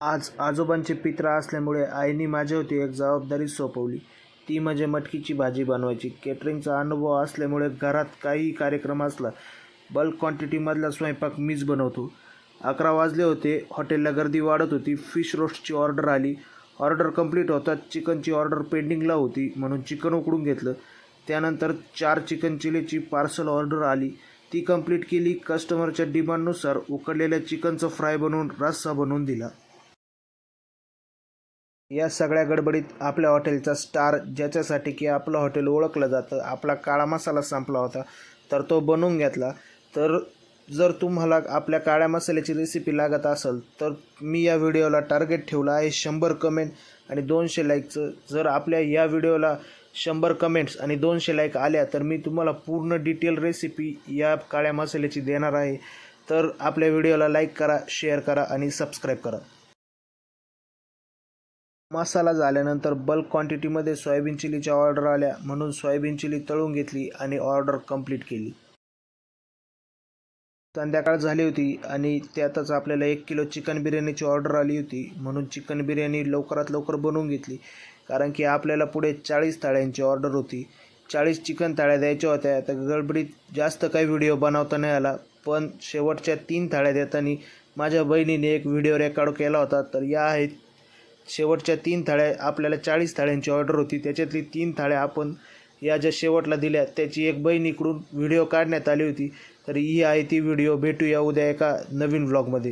आज आजोबांचे पित्र असल्यामुळे आईने माझ्यावरती एक जबाबदारी सोपवली. ती म्हणजे मटकीची भाजी बनवायची. केटरिंगचा अनुभव असल्यामुळे घरात काही कार्यक्रम असला बल्क क्वांटिटीमधला स्वयंपाक मीच बनवतो. अकरा वाजले होते. हॉटेलला गर्दी वाढत होती. फिश रोस्टची ऑर्डर आली. ऑर्डर कंप्लीट होतात चिकनची ऑर्डर पेंडिंगला होती म्हणून चिकन उकडून घेतलं. त्यानंतर चार चिकन चिलीची पार्सल ऑर्डर आली. ती कंप्लीट केली. कस्टमरच्या डिमांडनुसार उकडलेल्या चिकनचं फ्राय बनवून रस्सा बनवून दिला. या सगळ्या गडबडीत आपल्या हॉटेलचा स्टार ज्याच्यासाठी की आपलं हॉटेल ओळखलं जातं आपला काळा मसाला संपला होता तर तो बनवून घेतला. तर जर तुम्हाला आपल्या काळ्या मसाल्याची रेसिपी लागत असेल तर मी या व्हिडिओला टार्गेट ठेवलं आहे शंभर कमेंट आणि दोनशे लाईकचं जर आपल्या या व्हिडिओला शंभर कमेंट्स आणि दोनशे लाईक आल्या तर मी तुम्हाला पूर्ण डिटेल रेसिपी या काळ्या मसाल्याची देणार आहे. तर आपल्या व्हिडिओला लाईक करा शेअर करा आणि सबस्क्राईब करा. मसाला झाल्यानंतर बल्क क्वांटिटीमध्ये सोयाबीन चिलीच्या ऑर्डर आल्या. म्हणून सोयाबीन चिली तळून घेतली आणि ऑर्डर कंप्लीट केली. संध्याकाळ झाली होती आणि त्यातच आपल्याला एक किलो चिकन बिर्याणीची ऑर्डर आली होती. म्हणून चिकन बिर्याणी लवकरात लवकर बनवून घेतली. कारण की आपल्याला पुढे चाळीस थाळ्यांची ऑर्डर होती. चाळीस चिकन थाळ्या द्यायच्या होत्या. तर गडबडीत जास्त काही व्हिडिओ बनवता नाही आला. पण शेवटच्या तीन थाळ्या देताना माझ्या बहिणीने एक व्हिडिओ रेकॉर्ड केला होता. तर या आहेत शेवटच्या तीन थाळ्या आपल्याला चाळीस थाळ्यांची ऑर्डर होती. त्याच्यातली तीन थाळ्या आपण या ज्या शेवटला दिल्या त्याची एक बहिणीकडून व्हिडिओ काढण्यात आली होती. तर ही आहे ती व्हिडिओ भेटूया उद्या एका नवीन व्लॉगमध्ये